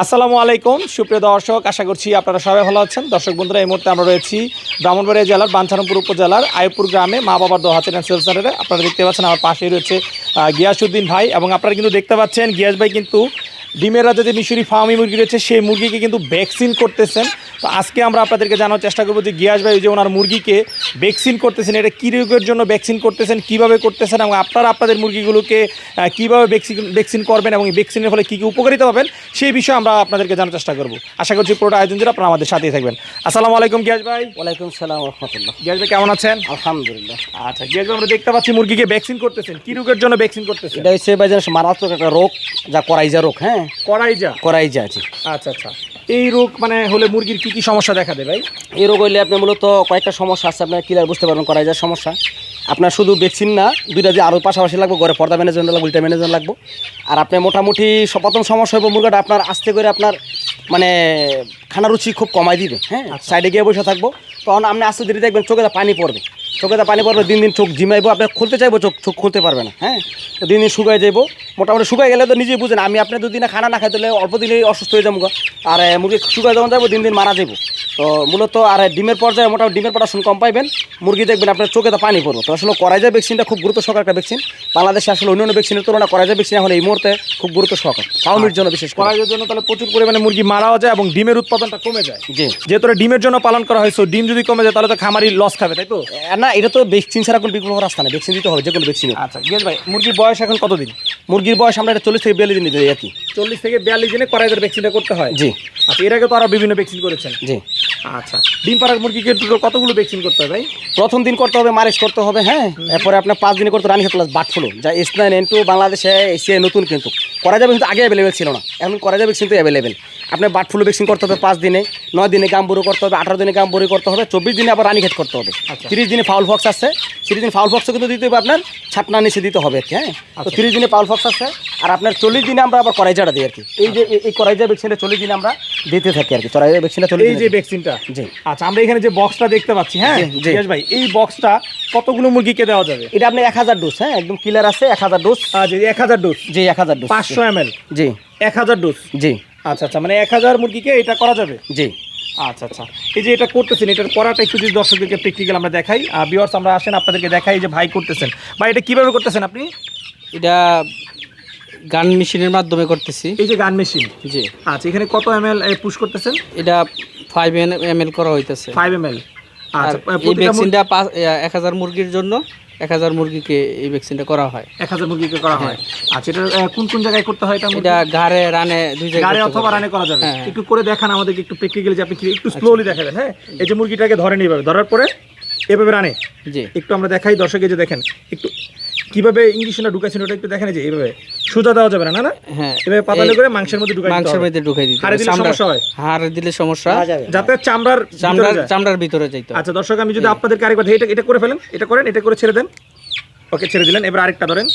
আসসালামু আলাইকুম। সুপ্রিয় দর্শক, আশা করছি আপনারা সবাই ভালো আছেন। দর্শক বন্ধুরা, এই মুহূর্তে আমরা রয়েছি ব্রাহ্মণবাড়িয়া জেলার বাঞ্ছারামপুর উপজেলার আয়পুর গ্রামে মা বাবার দোহা চ্যানেল সেল সেন্টারে আপনারা দেখতে পাচ্ছেন আমার পাশেই রয়েছে গিয়াসুদ্দিন ভাই এবং আপনারা কিন্তু দেখতে পাচ্ছেন গিয়াস ভাই কিন্তু ডিমের রাজা যে মিশরি ফার্মি মুরগি রয়েছে, সেই মুরগিকে কিন্তু ভ্যাকসিন করতেছেন। তো আজকে আমরা আপনাদেরকে জানার চেষ্টা করব যে গিয়াস ভাই যে ওনার মুরগিকে ভ্যাকসিন করতেছেন এটা কী রোগের জন্য ভ্যাকসিন করতেছেন কীভাবে করতেছেন এবং আপনারা আপনাদের মুরগিগুলোকে কীভাবে ভ্যাকসিন ভ্যাকসিন করবেন এবং ভ্যাকসিনের ফলে কী কী উপকারিতা পাবেন সেই বিষয়ে আমরা আপনাদেরকে জানার চেষ্টা করব। আশা করছি পুরোটা আয়োজন জুড়ে আপনারা আমাদের সাথেই থাকবেন। আসসালামু আলাইকুম গিয়াস ভাই। ওয়ালাইকুম সালাম রহমতুল্লাহ। গিয়াস ভাই কেমন আছেন? আলহামদুলিল্লাহ। আচ্ছা গিয়াস ভাই আমরা দেখতে পাচ্ছি মুরগিকে ভ্যাকসিন করতেছেন কী রোগের জন্য ভ্যাকসিন করতেছেন? এটা হচ্ছে বাজার মারাত্মক একটা রোগ যা করাইজা রোগ হ্যাঁ? করাই যা করাইজা আছে আচ্ছা আচ্ছা। এই রোগ মানে হলে মুরগির কি কি সমস্যা দেখা দেয় ভাই? এই রোগ হইলে আপনি মূলত কয়েকটা সমস্যা আছে আপনার ক্লিয়ার বুঝতে পারবেন করা যায় সমস্যা। আপনার শুধু ভ্যাকসিন না দুইটা যে আরও পাশাপাশি লাগবে ঘরে পর্দা ম্যানেজমেন্ট লাগবে উল্টা ম্যানেজমেন্ট লাগবে। আর আপনি মোটামুটি প্রথম সমস্যা হইব মুরগাটা আপনার আস্তে করে আপনার মানে খানা রুচি খুব কমাই দিবে হ্যাঁ? সাইডে গিয়ে বসে থাকব। তখন আপনি আস্তে ধীরে দেখবেন চোখে পানি পড়বে। চোখে পানি পড়বে দিন দিন চোখ জিমাইবো আপনি খুলতে চাইব চোখ চোখ খুলতে পারবে না হ্যাঁ? তো দিন দিন শুকাই যাইবো। মোটামুটি শুকাই গেলে তো নিজেই বুঝেন আমি আপনি দুদিনে খানা না খাইতে হলে অল্প দিনেই অসুস্থ হয়ে যাব আর মুরগি শুকাই যখন যাব দিন দিন মারা যাব তো মূলত আর ডিমের পর্যায়ে মোটামুটি ডিমের প্রোডাকশন কম পাইবেন। মুরগি দেখবেন আপনার চোখে তো পানি পড়বে। তো আসলে করাইজা ভ্যাকসিনটা খুব গুরুত্ব সহকার একটা ভ্যাকসিন। বাংলাদেশে আসলে অন্যান্য ভ্যাকসিনের তুলনায় করাইজা ভ্যাকসিন এখন এই মুহূর্তে খুব গুরুত্ব সহকার ফাউমির জন্য বিশেষ করে। জন্য তাহলে প্রচুর পরিমাণে মুরগি মারাও যায় এবং ডিমের উৎপাদনটা কমে যায়। জি। যেহেতু ডিমের জন্য পালন করা হয়েছে ডিম যদি কমে যায় তাহলে তো খামারি লস খাবে তাই তো? না এটা তো ভ্যাকসিন ছাড়া কোনো বিকল্প রাস্তা নেই ভ্যাকসিন দিতে হবে যে কোনো ভ্যাকসিন আচ্ছা গিয়াস ভাই মুরগির বয়স এখন কতদিন? মুরগির বয়স আমরা এটা চল্লিশ থেকে বিয়াল্লিশ দিন দিতে আর কি চল্লিশ থেকে বিয়াল্লিশ দিনে করাইদের ভ্যাকসিনটা করতে হয়? জি। আচ্ছা এর আগে তো আরও বিভিন্ন ভ্যাকসিন করেছেন। জি। আচ্ছা ডিম পাড়ার মুরগিকে দুটো কতগুলো ভ্যাকসিন করতে হয় ভাই? প্রথম দিন করতে হবে মারেজ করতে হবে হ্যাঁ? এরপরে আপনার পাঁচ দিনে করতে রানি প্লাস বাট ফ্লু যা এস নাইন এন টু বাংলাদেশে এসিআই নতুন কিন্তু। করা যাবে কিন্তু আগে অ্যাভেলেবেল ছিল না। এখন করা যাবে কিন্তু অ্যাভেলেবেল আপনার বাট ফ্লু ভ্যাকসিন করতে হবে পাঁচ দিনে নয় দিনে গাম্বুরু করতে হবে আঠারো দিনে গাম্বুরু করতে হবে চব্বিশ দিনে আবার রানি খেত করতে হবে। আচ্ছা। তিরিশ দিনে ফাউল ফক্স আছে। তিরিশ দিন ফাউল ফক্সও কিন্তু দিতে হবে আপনার ছাপনা নিচে দিতে হবে আর কি হ্যাঁ? তো তিরিশ দিনে ফাউল ফক্স আছে আর আপনার চল্লিশ দিনে আমরা আবার করাইজাটা দিই আর কি। এই যে এই- করাইজা ভ্যাকসিনটা চল্লিশ দিনে আমরা দিতে থাকি আর কি করাইজা ভ্যাকসিনটা চল্লিশ এই যে ভ্যাকসিনটা জি। আচ্ছা আমরা এখানে যে বক্সটা দেখতে পাচ্ছি হ্যাঁ? জি, জি। ভাই এই বক্সটা কতগুলো মুরগিকে দেওয়া যাবে? এটা আপনি এক হাজার ডোজ হ্যাঁ? একদম ক্লিয়ার আছে এক হাজার ডোজ আচ্ছা এক হাজার ডোজ জি এক হাজার ডোজ পাঁচশো এম এল জি। এক হাজার ডোজ জি। আচ্ছা আচ্ছা মানে এক হাজার মুরগিকে এটা করা যাবে? জি। আচ্ছা আচ্ছা। এই যে এটা করতেছেন এটার করাটা একটু যদি দর্শকদেরকে প্র্যাকটিক্যাল আমরা দেখাই। বিয়ার্স আমরা আসেন আপনাদেরকে দেখাই যে ভাই করতেছেন। ভাই এটা কীভাবে করতেছেন আপনি? এটা গান মেশিনের মাধ্যমে করতেছি। এই যে গান মেশিন? জি। আচ্ছা এখানে কত এম এল পুশ করতেছেন? এটা ফাইভ এম এল করা হইতেছে। ফাইভ এম এল আর আচ্ছা এই ভ্যাকসিনটা এক হাজার মুরগির জন্য এক হাজার মুরগিকে এই ভ্যাকসিনটা করা হয়। এক হাজার মুরগিকে করা হয়। আচ্ছা এটা আহ, কোন কোন জায়গায় করতে হয় এটা? এটা ঘাড়ে রানে দুই জায়গায় গাড়ি করতে অথবা রানে করা যাবে। হ্যাঁ, হ্যাঁ। একটু করে দেখান আমাদেরকে একটু প্র্যাকটিক্যালি যে আপনি কি একটু স্লোলি দেখাবেন হ্যাঁ? এই যে মুরগিটাকে ধরেন এইভাবে ধরার পরে এভাবে রানে। জি। একটু আমরা দেখাই দর্শকে যে দেখেন একটু কীভাবে ইংলিশটা ঢুকাইছেন ওটা একটু দেখেন যে এইভাবে সোজা দেওয়া যাবে না না না? হ্যাঁ। এভাবে পাতালে করে মাংসের মধ্যে ঢুকাই মাংসের মধ্যে ঢুকাই দিতে হাড়ে দিলে সমস্যা হয়? হাড়ে দিলে সমস্যা যাতে চামড়ার চামড়ার ভিতরে চামড়ার ভিতরে যাইতে। আচ্ছা দর্শক আমি যদি আপনাদেরকে আরেকবার এটা এটা করে ফেলেন এটা করেন এটা করে ছেড়ে দেন। ওকে ছেড়ে দিলেন। এবার আরেকটা ধরেন।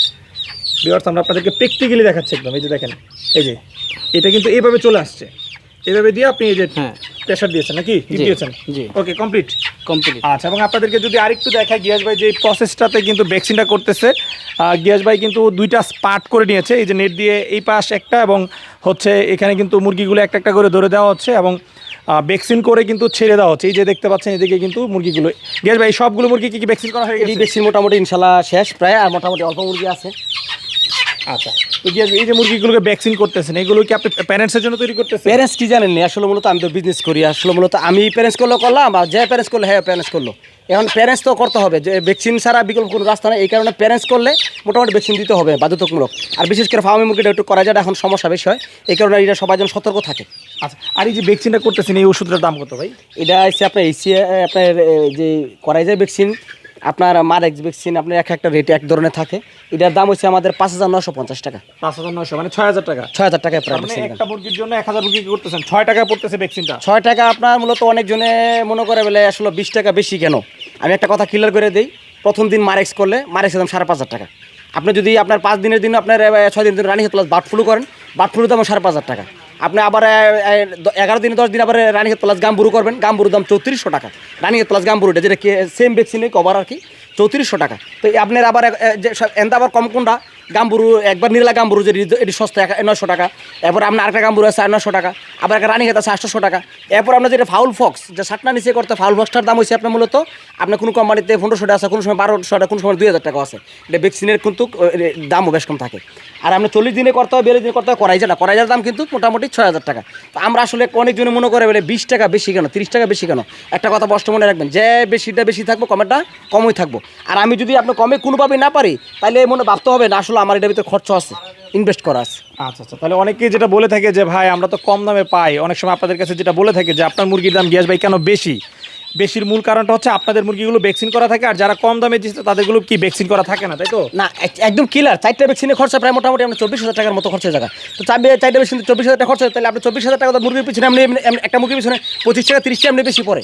বিয়ার্স আমরা আপনাদেরকে প্র্যাকটিক্যালি দেখাচ্ছি একদম। এই যে দেখেন এই যে এটা কিন্তু এইভাবে চলে আসছে। এভাবে দিয়ে আপনি এই যে প্রেশার দিয়েছেন নাকি? দিয়েছেন? ওকে কমপ্লিট কমপ্লিট আচ্ছা এবং আপনাদেরকে যদি আরেকটু দেখায় গিয়াস ভাই যে প্রসেসটাতে কিন্তু ভ্যাকসিনটা করতেছে গিয়াস ভাই কিন্তু দুইটা পার্ট করে নিয়েছে এই যে নেট দিয়ে এই পাশ একটা এবং হচ্ছে এখানে কিন্তু মুরগিগুলো একটা একটা করে ধরে দেওয়া হচ্ছে এবং ভ্যাকসিন করে কিন্তু ছেড়ে দেওয়া হচ্ছে। এই যে দেখতে পাচ্ছেন এদিকে কিন্তু মুরগিগুলো। গিয়াস ভাই সবগুলো মুরগি কি ভ্যাকসিন করা হয়ে এই গেছে? ভ্যাকসিন মোটামুটি ইনশাল্লাহ শেষ প্রায় আর মোটামুটি অল্প মুরগি আছে। আচ্ছা। তো এই যে মুরগিগুলোকে ভ্যাকসিন করতেছেন এগুলো কি আপনি প্যারেন্টসের জন্য তৈরি করতেছেন? প্যারেন্টস কি জানেন না? আসলে মূলত আমি তো বিজনেস করি। আসলে মূলত আমি প্যারেন্টস করলেও করলাম আর যে প্যারেন্টস করলে হ্যাঁ প্যারেন্টস করল। এখন প্যারেন্টস তো করতে হবে। যে ভ্যাকসিন ছাড়া বিকল্প কোনো রাস্তা নেই। এই কারণে প্যারেন্টস করলে মোটামুটি ভ্যাকসিন দিতে হবে বাধ্যতামূলক। আর বিশেষ করে ফার্মি মুরগিটা একটু করা যায় এখন সমস্যা বেশি হয়। এই কারণে এটা সবাই যেন সতর্ক থাকে। আচ্ছা আর এই যে ভ্যাকসিনটা করতেছেন এই ওষুধটার দাম কত ভাই? এটা হচ্ছে আপনার এসি আপনার যে করাই যায় ভ্যাকসিন আপনার মারেক্স ভ্যাকসিন আপনার এক একটা রেট এক ধরনের থাকে। এটার দাম হচ্ছে আমাদের পাঁচ হাজার নশো পঞ্চাশ টাকা। পাঁচ হাজার নয়শো মানে ছয় হাজার টাকা। ছয় হাজার টাকায় প্রায় মানে একটা মুরগির জন্য এক হাজার মুরগি করতেছেন? ছয় টাকা পড়তেছে ভ্যাকসিনটা ছয় টাকা আপনার মূলত অনেকজনে মনে করে বলে আসলে বিশ টাকা বেশি কেন? আমি একটা কথা ক্লিয়ার করে দিই। প্রথম দিন মারেক্স করলে মারেক্সের দাম সাড়ে পাঁচ হাজার টাকা। আপনি যদি আপনার পাঁচ দিনের দিন আপনার ছয় দিনের দিন রানি প্লাস বার্ড ফ্লু করেন বার্ড ফ্লুর দাম সাড়ে পাঁচ হাজার টাকা। আপনি আবার এগারো দিনে, দশ দিন আবার রানি প্লাস গাম্বুরু করবেন। গাম্বুরুর দাম চৌত্রিশশো টাকা। রানি প্লাস গাম্বুরুটা, যেটা সেম ভ্যাকসিনে কভার আর কি, চৌত্রিশশো টাকা। তো আপনার আবার যে সব- আবার কম কোনটা? গাম্বুরু, একবার নিরলা গাম্বুরু যে এটি- সস্তা এক- নয়শো টাকা, এরপর আপনার আরেকটা গাম্বুরু আছে নয়শো টাকা, আবার একটা রানিং আছে আটশোশো টাকা, এরপর আপনার যেটা ফাউল ফক্স যে সাতটা নিচে করতে ফাউল ফক্সটার দাম হয়েছে আপনার মূলত আপনার কোনো কোম্পানিতে পনেরোশো টাকা আছে, কোনো সময় বারোশো টাকা, কোনো সময় দুই হাজার টাকা আছে। এটা ভ্যাকসিনের কিন্তু দামও বেশ কম থাকে। আর আপনি চল্লিশ দিনে করতে হবে, বিয়াল্লিশ দিনে করতে হবে করাই না করাই দাম কিন্তু মোটামুটি ছয় হাজার টাকা। তো আমরা আসলে অনেকজনে মনে করে বলে বিশ টাকা বেশি কেন, তিরিশ টাকা বেশি কেন? একটা কথা স্পষ্ট মনে রাখবেন, যে বেশিটা বেশি থাকব, কমেরটা কমই থাকব। আর আমি যদি আপনার কমে কোনোভাবেই না পারি তাহলে মনে ভাবতে হবে না, আসলে আমার এটার ভিতরে খরচ আছে ইনভেস্ট করা আছে। আচ্ছা আচ্ছা তাহলে অনেকেই যেটা বলে থাকে যে ভাই আমরা তো কম দামে পাই। অনেক সময় আপনাদের কাছে যেটা বলে থাকে যে আপনার মুরগির দাম গিয়াস ভাই কেন বেশি? বেশির মূল কারণটা হচ্ছে আপনাদের মুরগিগুলো ভ্যাকসিন করা থাকে আর যারা কম দামে দিচ্ছে তাদেরগুলো কি ভ্যাকসিন করা থাকে না তাই তো? না এক- একদম ক্লিয়ার চারটা ভ্যাকসিনের খরচা প্রায় মোটামুটি আমরা চব্বিশ হাজার টাকার মতো খরচা জায়গা তো চারটে চারটে ভ্যাকসিন চব্বিশ হাজার টাকা খরচা তাহলে আপনি চব্বিশ হাজার টাকা তো মুরগির পিছনে আপনি একটা মুরগির পিছনে পঁচিশ টাকা তিরিশ টাকা এমনি বেশি পড়ে।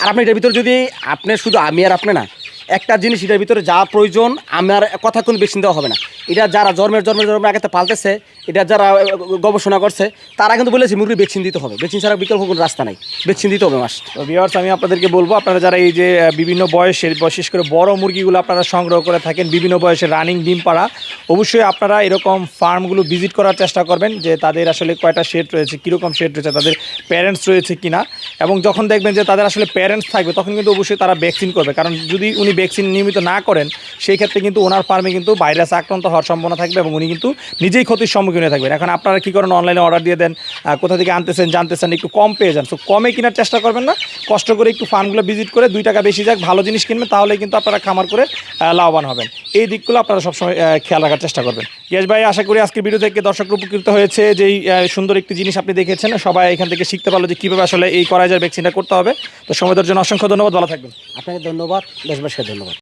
আর আপনি এটার ভিতরে যদি আপনি শুধু আমি আর আপনি না একটা জিনিস এটার ভিতরে যা প্রয়োজন, আমার কথা কোনো ভ্যাকসিন দেওয়া হবে না। এটা যারা জন্মের জন্মের জন্মের আগে পালতেছে, এটা যারা গবেষণা করছে, তারা কিন্তু বলেছে মুরগি ভ্যাকসিন দিতে হবে। ভ্যাকসিন ছাড়া বিকল্প কোনো রাস্তা নাই। ভ্যাকসিন দিতে হবে মাস তো ভিউয়ার্স আমি আপনাদেরকে বলব, আপনারা যারা এই যে বিভিন্ন বয়সের, বিশেষ করে বড় মুরগিগুলো আপনারা সংগ্রহ করে থাকেন, বিভিন্ন বয়সের রানিং ডিম পাড়া, অবশ্যই আপনারা এরকম ফার্মগুলো ভিজিট করার চেষ্টা করবেন, যে তাদের আসলে কয়টা শেড রয়েছে, কীরকম শেড রয়েছে, তাদের প্যারেন্টস রয়েছে কিনা। এবং যখন দেখবেন যে তাদের আসলে প্যারেন্টস থাকবে, তখন কিন্তু অবশ্যই তারা ভ্যাকসিন করবে। কারণ যদি উনি ভ্যাকসিন নিয়মিত না করেন, সেই ক্ষেত্রে কিন্তু ওনার ফার্মে কিন্তু ভাইরাস আক্রান্ত হওয়ার সম্ভাবনা থাকবে এবং উনি কিন্তু নিজেই ক্ষতির সম্মুখীন হয়ে থাকবেন। এখন আপনারা কী করেন অনলাইনে অর্ডার দিয়ে দেন কোথা থেকে আনতেছেন, জানতেছেন, একটু কম পেয়ে যান। সো কমে কেনার চেষ্টা করবেন না, কষ্ট করে একটু ফার্মগুলো ভিজিট করে দুই টাকা বেশি যাক, ভালো জিনিস কিনবেন তাহলে কিন্তু আপনারা খামার করে লাভবান হবেন। এই দিকগুলো আপনারা সবসময় খেয়াল রাখার চেষ্টা করবেন। ইয়াস ভাই, আশা করি আজকের ভিডিও থেকে দর্শক উপকৃত হয়েছে যেই সুন্দর একটি জিনিস আপনি দেখেছেন। সবাই এখান থেকে শিখতে পারল যে কীভাবে আসলে এই করাইজার ভ্যাকসিনটা করতে হবে। তো সময় জন্য অসংখ্য ধন্যবাদ, ভালো থাকবেন। আপনাকে ধন্যবাদ, দেশবাসীকে ধন্যবাদ